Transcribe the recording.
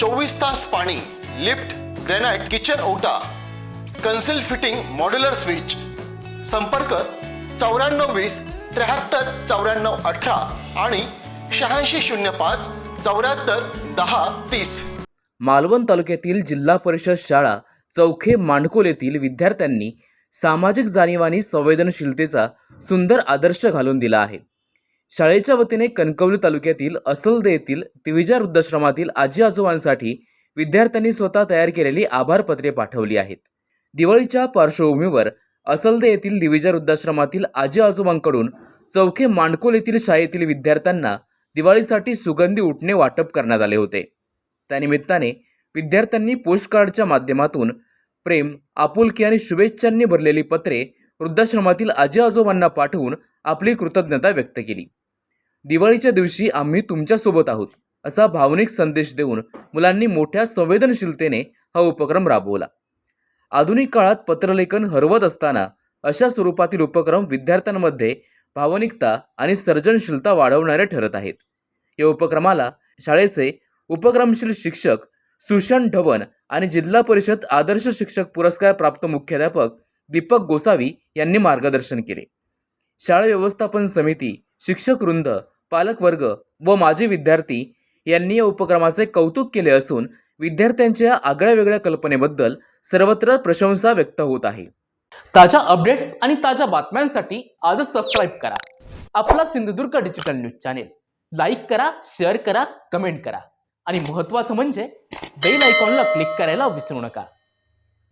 चोवीस तास पाणी लिफ्ट ग्रेनाइट किचन ओटा कन्सिल फिटिंग मॉड्युलर स्विच. संपर्क चौऱ्याण्णव वीस त्र्याहत्तर चौऱ्याण्णव अठरा आणि शहाऐंशी शून्य पाच चौऱ्याहत्तर दहा तीस. मालवण तालुक्यातील जिल्हा परिषद शाळा चौखे मांडकोल येथील विद्यार्थ्यांनी सामाजिक जाणीव संवेदनशीलतेचा सुंदर आदर्श घालून दिला आहे. शाळेच्या वतीने कणकवली तालुक्यातील असलदे येथील तिविजा वृद्धाश्रमातील आजी आजोबांसाठी विद्यार्थ्यांनी स्वतः तयार केलेली आभारपत्रे पाठवली आहेत. दिवाळीच्या पार्श्वभूमीवर असलदे येथील दिविजा वृद्धाश्रमातील आजी आजोबांकडून चौखे मांडकोल येथील शाळेतील विद्यार्थ्यांना दिवाळीसाठी सुगंधी उठणे वाटप करण्यात आले होते. त्यानिमित्ताने विद्यार्थ्यांनी पोस्टकार्डच्या माध्यमातून प्रेम आपुलकी आणि शुभेच्छांनी भरलेली पत्रे वृद्धाश्रमातील आजी आजोबांना पाठवून आपली कृतज्ञता व्यक्त केली. दिवाळीच्या दिवशी आम्ही तुमच्यासोबत आहोत असा भावनिक संदेश देऊन मुलांनी मोठ्या संवेदनशीलतेने हा उपक्रम राबवला. आधुनिक काळात पत्रलेखन हरवत असताना अशा स्वरूपातील उपक्रम विद्यार्थ्यांमध्ये भावनिकता आणि सर्जनशीलता वाढवणारे ठरत आहेत. या उपक्रमाला शाळेचे उपक्रमशील शिक्षक सुशांत ढवण आणि जिल्हा परिषद आदर्श शिक्षक पुरस्कार प्राप्त मुख्याध्यापक दीपक गोसावी यांनी मार्गदर्शन केले. शाळा व्यवस्थापन समिती शिक्षक वृंद पालकवर्ग व माजी विद्यार्थी यांनी या उपक्रमाचे कौतुक केले असून विद्यार्थ्यांच्या आगळ्या वेगळ्या कल्पनेबद्दल सर्वत्र प्रशंसा व्यक्त होत आहे. ताज्या अपडेट्स आणि ताज्या बातम्यांसाठी आजच सबस्क्राईब करा. आपला Sindhudurg digital news channel like करा शेअर करा कमेंट करा. आणि महत्त्वाचं म्हणजे बेल आयकॉनला क्लिक करायला विसरू नका.